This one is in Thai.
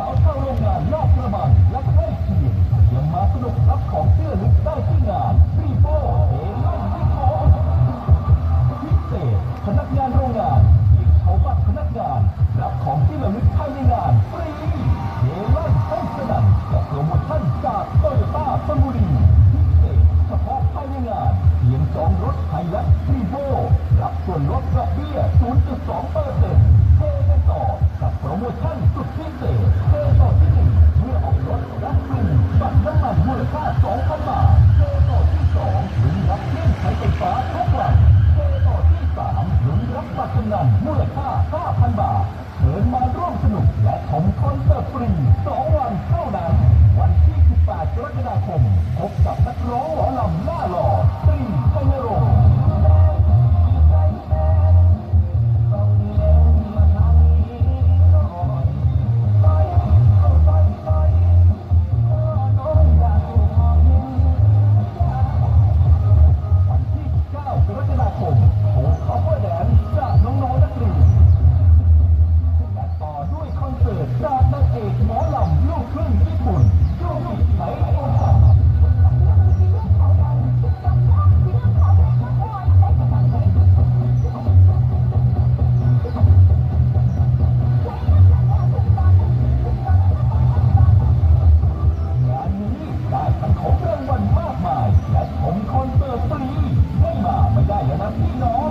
สาวชาวโรงงานลาดกระบังและใกล้เคียงยังมาสนุกรับของเสื้อลึกได้ที่งานรีโบเอลันวิโกพิเศษพนักงานโรงงานเพียงเขาบัตรพนักงาน รับของที่ระลึกภายในงานฟรีำนันมูลค่า 5,000 บาทเชิญมาร่วมสนุกและชมคอนเสิร์ตฟรี 2 วันเท่านั้น วันที่ 18 กรกฎาคม พบกับนักร้องหอลำหน้าหล่อตรีชัยรงค์คม ผมคอนเสิร์ตฟรีไม่มาไม่ได้แล้วนะพี่น้อง